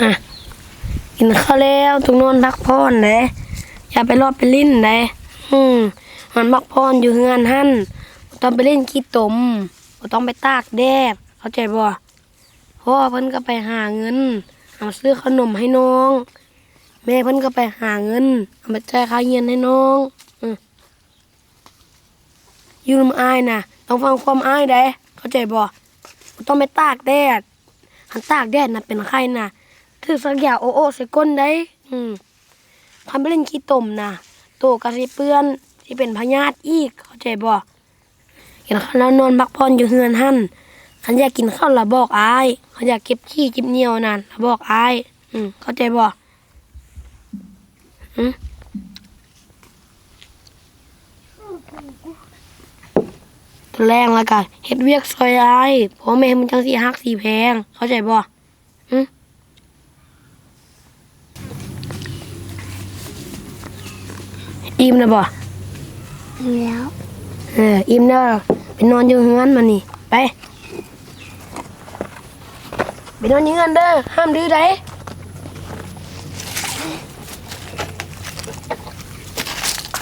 อะกินข้าวแล้วต้องนอนพักผ่อนเด้อย่าไปรอบไปลิ้นเด้อืมมันพักผ่อนอยู่เฮือนหั่นต้องไปเล่นขี้ตมบ่ต้องไปตากแดดเข้าใจบ่พ่อเพิ่นก็ไปหาเงินเอาซื้อขนมให้น้อง แม่เพิ่นก็ไปหาเงินเอาไปจ่ายค่าเรียนให้น้องอยู่ลำอายนะต้องฟังความอายได้เข้าใจบ่ต้องไปตากแดดหันตากแดดน่ะเป็นไข้น่ะ ถือสักอย่างโอโอใส่ก้นได้ อืมทำไปเล่นขี้ตมนะโตกระสิเปื้อนสิเป็นพยาธิอีก เข้าใจบ่เห็นเขาแล้วนอนพักผ่อนอยู่เฮือนหั่นขันอยากกินข้าวละบอกอายเขาอยากเก็บขี้เก็บเหนียวนั่นละบอกอายอืมเข้าใจบ่อืมตัวแรงแล้วก็เฮ็ดเวียกซอยอายพราะแม่มันจังสีฮักสีแพง เข้าใจบ่อืม อิ่มนะบ่อิ่มแล้วเอออิ่มแล้วไปนอนอยู่เฮือนมานี่ไปไปนอนอยู่เฮือนเด้อห้ามดื้อได้